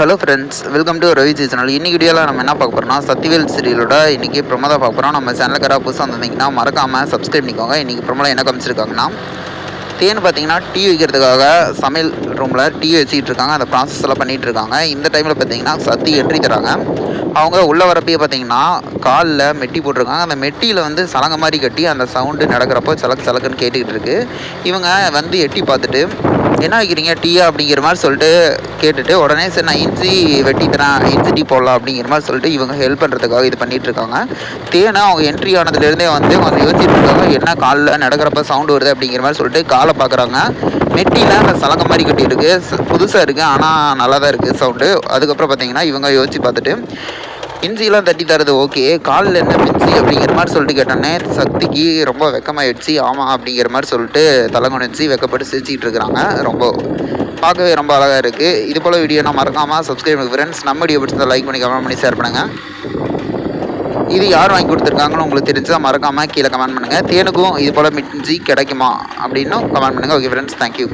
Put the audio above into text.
Hello friends welcome to Ravi channel இன்னைக்கு வீடியோவில் நம்ம என்ன பார்க்க போகிறோம்னா சத்திவேல் சீரியலோட இன்றைக்கி பிரமதா பார்க்க போகிறோம் நம்ம சேனலுக்காராக புதுசாக வந்திருந்தீங்கன்னா மறக்காமல் சப்ஸ்கிரைப் பண்ணிக்கோங்க. இன்றைக்கி பிரமலா என்ன காமிச்சிருக்காங்கன்னா தேன் பார்த்தீங்கன்னா டீ வைக்கிறதுக்காக சமையல் ரூமில் டீ வச்சுக்கிட்டு இருக்காங்க. அந்த ப்ராசஸ் எல்லாம் பண்ணிகிட்டு இருக்காங்க. இந்த டைமில் பார்த்தீங்கன்னா சத்தி என்ட்ரி தராங்க. அவங்க உள்ளே வரப்பயே பார்த்தீங்கன்னா காலில் மெட்டி போட்டிருக்காங்க. அந்த மெட்டியில் வந்து சலங்க மாதிரி கட்டி அந்த சவுண்டு நடக்கிறப்போ சலக்கு சலக்குன்னு கேட்டுக்கிட்டு இருக்கு. இவங்க வந்து எட்டி பார்த்துட்டு என்ன வைக்கிறீங்க? டீயா அப்படிங்கிற மாதிரி சொல்லிட்டு கேட்டுட்டு உடனே சரி நான் இஞ்சி வெட்டி தரேன் இஞ்சி டீ போடலாம் அப்படிங்கிற மாதிரி சொல்லிட்டு இவங்க ஹெல்ப் பண்ணுறதுக்காக இது பண்ணிட்டு இருக்காங்க. தேனை அவங்க என்ட்ரி ஆனதுலேருந்தே வந்து அவங்க யோசிச்சுட்டு இருக்காங்க என்ன காலில் நடக்கிறப்ப சவுண்டு வருது அப்படிங்கிற மாதிரி சொல்லிட்டு காலை பார்க்குறாங்க. நெட்டியில் அந்த சலங்க மாதிரி கட்டி இருக்குது புதுசாக இருக்குது ஆனால் நல்லா தான் இருக்குது சவுண்டு அதுக்கப்புறம் பார்த்தீங்கன்னா இவங்க யோசிச்சு பார்த்துட்டு இஞ்சிலாம் தட்டி தரது ஓகே காலில் என்ன பிஞ்சி அப்படிங்கிற மாதிரி சொல்லிட்டு கேட்டோன்னே சக்திக்கு ரொம்ப வெக்கமாயிடுச்சு. ஆமாம் அப்படிங்கிற மாதிரி சொல்லிட்டு தலைகுனிச்சு வெக்கப்பட்டு சிரிச்சிக்கிட்டு இருக்கிறாங்க. ரொம்ப பார்க்கவே ரொம்ப அழகாக இருக்குது இது போல் வீடியோ நான் மறக்காமல் சப்ஸ்கிரைப் பண்ணுங்க ஃப்ரெண்ட்ஸ் நம்ம வீடியோ பிடிச்சதை லைக் பண்ணி கமெண்ட் பண்ணி ஷேர் பண்ணுங்கள் இது யார் வாங்கி கொடுத்துருக்காங்கன்னு உங்களுக்கு தெரிஞ்சால் மறக்காமல் கீழே கமெண்ட் பண்ணுங்கள் தேனுக்கும் இது போல் மிஞ்சி கிடைக்குமா அப்படின்னும் கமெண்ட் பண்ணுங்கள் ஓகே ஃப்ரெண்ட்ஸ் தேங்க்யூ